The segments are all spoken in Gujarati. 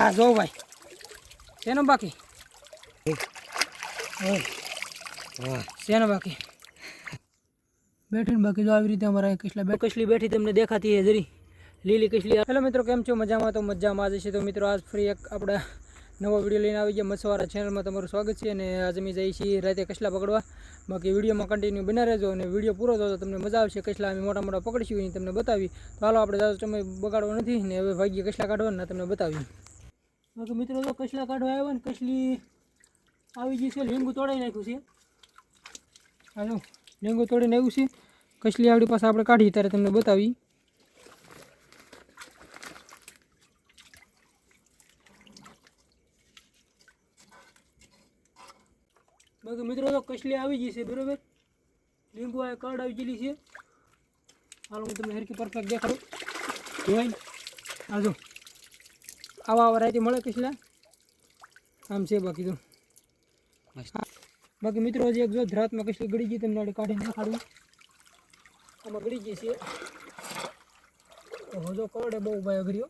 હા જો ભાઈ. શેનો બાકી? શેનો બાકી? બેઠીને બાકી જો આવી રીતે અમારા કસલા બે કસલી બેઠી તમને દેખાતી છે જરી. લીલી કસલી હેલો મિત્રો કેમ છો? મજામાં તો મજામાં આજે છે તો મિત્રો આજ ફરી એક આપણા નવો વીડિયો લઈને આવી ગયા મસવારા ચેનલમાં તમારું સ્વાગત છે અને આજે અમે જઈએ છીએ રાતે કસલા પકડવા. બાકી વિડીયોમાં કન્ટિન્યુ બના રહેજો અને વીડિયો પૂરો થતો તો તમને મજા આવશે. કસલા અમે મોટા મોટા પકડીશું એ તમને બતાવી. તો હાલો આપણે દાદા સમય બગાડવો નથી ને હવે ભાગ્ય કસલા કાઢવાના તમને બતાવી બાકી મિત્રો તો કસલા કાઢવા આવ્યા ને કસલી આવી ગઈ છે, લીંબુ તોડાઈ નાખ્યું છે. હાલો લીંબુ તોડીને આવ્યું છે. કસલી આવડી પાસે આપણે કાઢી ત્યારે તમને બતાવી. બાકી મિત્રો તો કસલી આવી ગઈ છે, બરોબર? લીંબુ આ કાર્ડ આવી ગયેલી છે. હાલો, હું તમને હરકી પરફેક્ટ દેખાડું. જોઈ? આજો આવા આવા વરાયટી મળે કસલા આમ છે બાકી તો. બાકી મિત્રો હજી એક જો ધરાતમાં કશું ગળી ગઈ તમને કાઢીને દેખાડું આમાં ગળી ગઈ છે. હજો કરડે બહુ ભાઈ અઘર્યો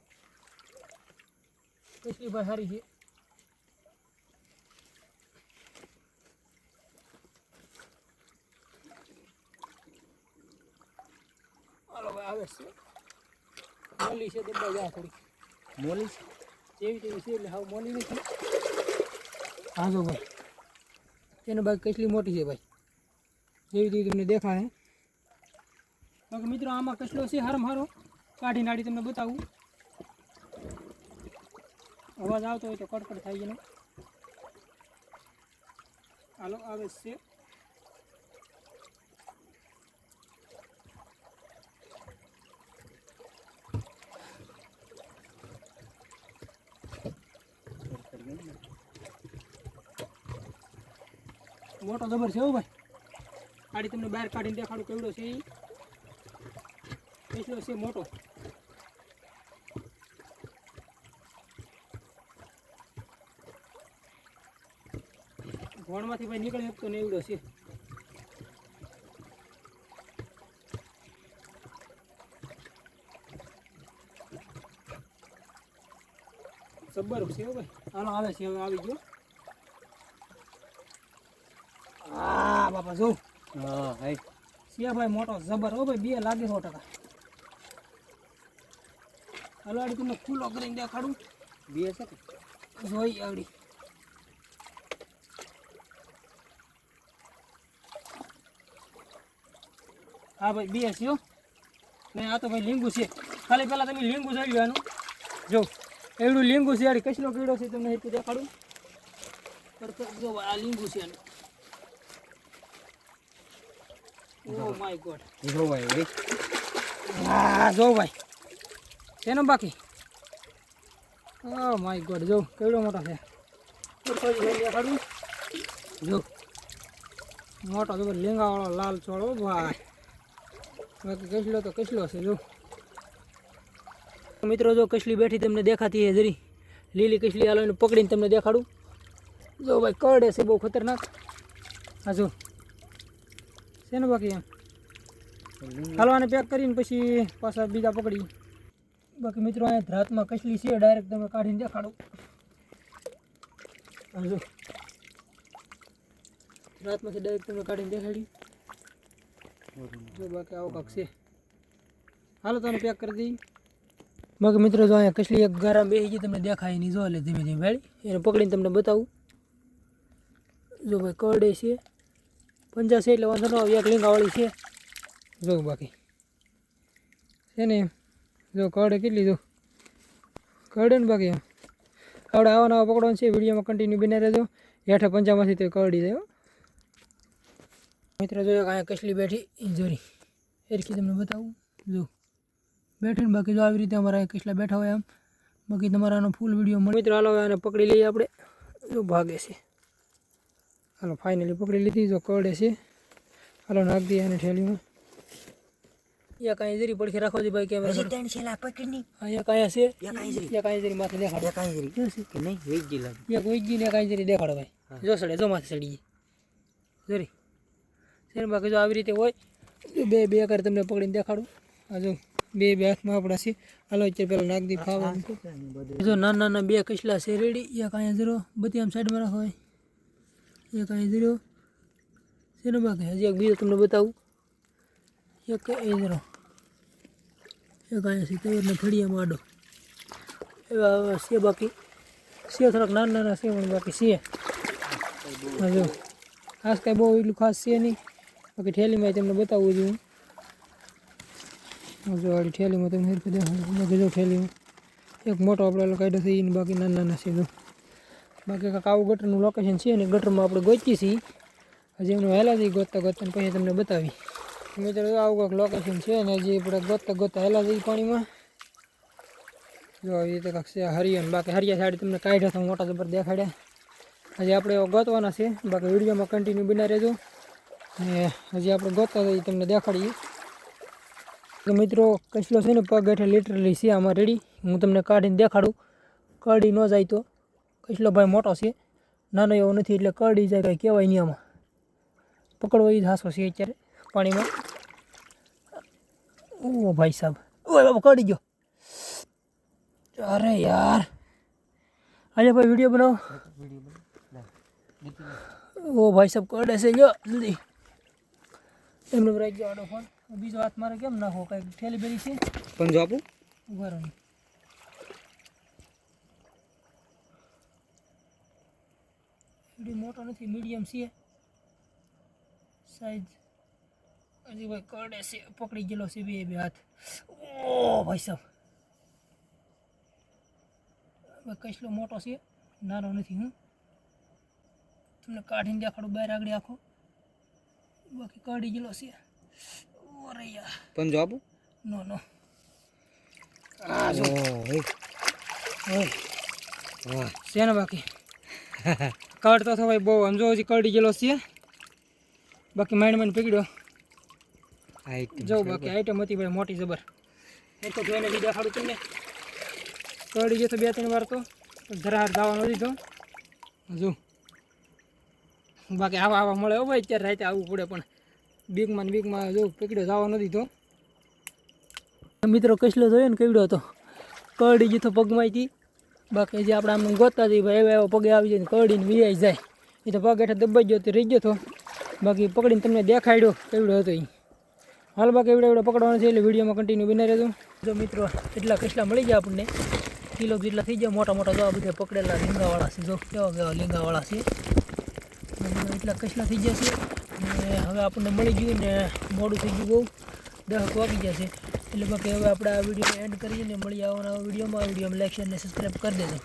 કસલી ભાઈ સારી છે. આવે છે. મોલી છે થોડી મોલી જેવી તેવી છે એટલે હાવ મોલી નથી. હા જો ભાઈ. તેનો બાકી કેટલી મોટી છે ભાઈ. જેવી તેવી તમને દેખાય. બાકી મિત્રો આમાં કસલો છે હારમ હારો કાઢી નાડી તમને બતાવું. અવાજ આવતો હોય તો કડકડ થાય એનો. હાલો આવે છે. મોટો જબર છે હો ભાઈ. ગાડી તમને બહાર કાઢીને દેખાડું કેવડો છે એટલો છે મોટો? ઘોણમાંથી ભાઈ નીકળી શકતો ને એવડો છે. જબ્બર છે ભાઈ. હાલો આવે છે, હવે આવી ગયો. આ બાપા જો. હા હાય સિયા ભાઈ મોટો જબર હો ભાઈ બે લાગે સો ટકા. હાલો તમને ખુલ્લો કરીને દેખાડું. બે છે જોઈ આવડી હા ભાઈ બે છે હો. ને આ તો ભાઈ લીંબુ છે. ખાલી પહેલાં તમે લીંબુ જોઈ લેવાનું જો એવડું લીંબુ છે કચલો કીડો છે તમને એટલું દેખાડું. જો આ લીંબુ છે આનું. ઓ માય ગોડ જો ભાઈ હા જો ભાઈ. એનો બાકી? ઓ માય ગોડ જો કેવડો મોટો છે. જો. મોટો જો લીંગાવાળો લાલ ચોળો ભાઈ. બાકી કસલો તો કસલો છે જો. મિત્રો જો કસલી બેઠી તમને દેખાતી છે જરી. લીલી કસલી આલો એને પકડીને તમને દેખાડું. જો ભાઈ કરડે છે બહુ ખતરનાક. હા જો. શેનો બાકી? એમ હાલો આને પેક કરીને પછી પાછા બીજા પકડી. બાકી મિત્રો, અહીંયા ધ્રાતમાં કસલી છે ડાયરેક્ટ તમે કાઢીને દેખાડો. જો. ધ્રાતમાંથી ડાયરેક્ટ તમે કાઢીને દેખાડી. જો બાકી આવો કાંક છે. હાલો તને પેક કરી દઈ. બાકી મિત્રો, જો અહીંયા કસલી એક ગારા બેસી ગઈ, તમને દેખાય નહીં. જો એટલે ધીમે ધીમે, વેળી. એને પકડીને તમને બતાવું. જો ભાઈ કરડે છે. છે એટલે વાંધો ન આવે, એક લીંગાવાળી છે. જો બાકી. છે ને જો કડે કેટલી જો. કડે ને બાકી એમ. આવડે આવા નવા પકડવાનું છે, વિડીયોમાં કન્ટિન્યુ બિના રહેજો. હેઠે પંચામાંથી તે કરડી જાય મિત્ર જોયો કે અહીંયા કસલી બેઠી ઇન્જરી એરખી તમને બતાવું. જો. બેઠી ને બાકી જો આવી રીતે અમારા કસલા બેઠા હોય આમ બાકી તમારા આનો ફૂલ વીડિયો મળે મિત્રો, હાલો આને પકડી લઈએ આપણે. જો ભાગે છે. હાલો ફાઇનલી પકડી લીધી જો કરડે છે હાલો નાખ દઈએ આને ઠેલીમાં યા કાંઈ જરી પડખે રાખો દી ભાઈ કેમેરા ત્રણ છેલા પકડની અહીંયા કાંઈ છે યા કાંઈ જરી યા કાંઈ જરી માથે દેખાડો યા કાંઈ જરી કે નહીં વેચ જી લાગે યા કોઈ જી ને કાંઈ જરી દેખાડો ભાઈ હા. જો સડે જો માથે સડી જરી છે ને બાકી જો આવી રીતે હોય જો બે બે કરે તમને પકડીને દેખાડું આ જો બે બે હાથમાં આપણા છે હાલો અત્યારે પેલા નાખ દી ખાવા બધું જો નાના નાના બે કચલા છે રેડી એક અહીંયા ઝીરો બધી આમ સાઈડમાં રાખો એક અહીંયા ઝીરો છે બાકી હજી એક બીજો તમને બતાવું. એક એ ઝીરો એક અહીંયા છે તૈયારને ફળિયામાં આડો એવા છે બાકી. છે થોડાક નાના નાના છે, પણ બાકી છે. જો. ખાસ કાંઈ બહુ એટલું ખાસ છે નહીં. બાકી ઠેલીમાં તમને બતાવું છું હું. જો વાળી ઠેલીમાં તમને હેરફેર દેખાડું બાકી જો ઠેલીમાં. એક મોટો આપણે કાઢ્યો છે એને બાકી નાના નાના છે જો. બાકી કાંક આવું ગટરનું લોકેશન છે અને ગટરમાં આપણે ગોચી છીએ. હજી એમનું હેલા ગોતતા ગોતતા ને પછી તમને બતાવી મિત્રો આવું કંઈક લોકેશન છે અને હજી આપણે ગોતતા ગોતતા હેલા જઈ પાણીમાં. જો એ તો કાંક છે હરિયન બાકી હરિયા સાઈડ તમને કાઢ્યા હતા મોટા જબર દેખાડ્યા. હજી આપણે ગોતવાના છે, બાકી વિડીયોમાં કન્ટિન્યુ બના રહેજો. ને હજી આપણે ગોતતા જઈએ, તમને દેખાડીએ. તો મિત્રો, કચલો છે ને પગ હેઠળ લિટરલી છે, આમાં રેડી હું તમને કાઢીને દેખાડું. કાઢી ન જાય તો. કચલો ભાઈ મોટો છે. નાનો એવો નથી એટલે કરડી જાય કંઈ કહેવાય નહીં આમાં. પકડવો એ જ હાસો છે અત્યારે પાણીમાં. ઓ ભાઈ સાહેબ ઓય બાબા કરડી ગયો. અરે યાર. આજે ભાઈ વીડિયો બનાવો. ઓ ભાઈ સાહેબ કરડે છે જો જલ્દી. એમને રહી ગયો આડો ફોન. બીજો હાથ મારે કેમ નાખો કાંઈક ઠેલી બેરી છે? આપું. ઊભા રહો એવડી મોટો નથી મીડિયમ છે. સાઈઝ હજી ભાઈ કરડે છે પકડી ગયેલો છે બે બે હાથ. ઓ ભાઈ સાહેબ ભાઈ કસલો મોટો છે નાનો નથી હું. તમને કાઢીને દેખાડું બહાર આગળ આખો. બાકી કાઢી ગયેલો છે. ઓરે યાર પંજો આપું. નો નો. આ જો. ઓય. વાહ. છે ને બાકી? કાઢતો તો ભાઈ બહુ. સમજો હજી કરડી ગયેલો છે. બાકી માઇન્ડ માઇન્ડ પીગડ્યો જો બાકી આઈટમ હતી ભાઈ મોટી જબર. એક તો જોઈને બીજા ખાડું તમને કરડી ગયો તો બે ત્રણ વાર તો. ધરાહાર જવાનો દીધો જો. બાકી આવા આવા મળે હો ભાઈ અત્યારે રાતે આવવું પડે પણ બીકમાં ને બીકમાં જો પીકડ્યો જવા નથી દીધો મિત્રો કસલો જોયો ને કેવડો હતો. કરડી ગયો તો પગમાંથી. બાકી જે આપણે આમ ગોતતા જઈએ ભાઈ, એવા એવા પગે આવી જાય કરડીને વિયાઈ જાય. એ તો પગ હેઠળ દબાઈ ગયો તો રહી ગયો તો. બાકી પકડીને તમને દેખાડ્યો કેવડો હતો એ હાલ બાકી એવડે એવડે પકડવાનો છે એટલે વિડીયોમાં કન્ટિન્યુ બને રહેજો. જો મિત્રો, એટલા કેટલા મળી ગયા આપણને? કિલો જેટલા થઈ ગયા, મોટા મોટા જોવા બધા પકડેલા લીંગાવાળા છે. જો કેવા કેવા લીંગાવાળા છે. એટલા કચલા થઈ ગયા છે? અને હવે આપણને મળી ગયું ને મોડું થઈ ગયું બહુ. દહક વાગી ગયા છે. એટલે બાકી હવે આપણે આ વીડિયો એન્ડ કરીએ ને મળીએ આવવાના વિડીયોમાં. વિડીયોમાં લાઈક શેર અને સબસ્ક્રાઈબ કરી દેજો.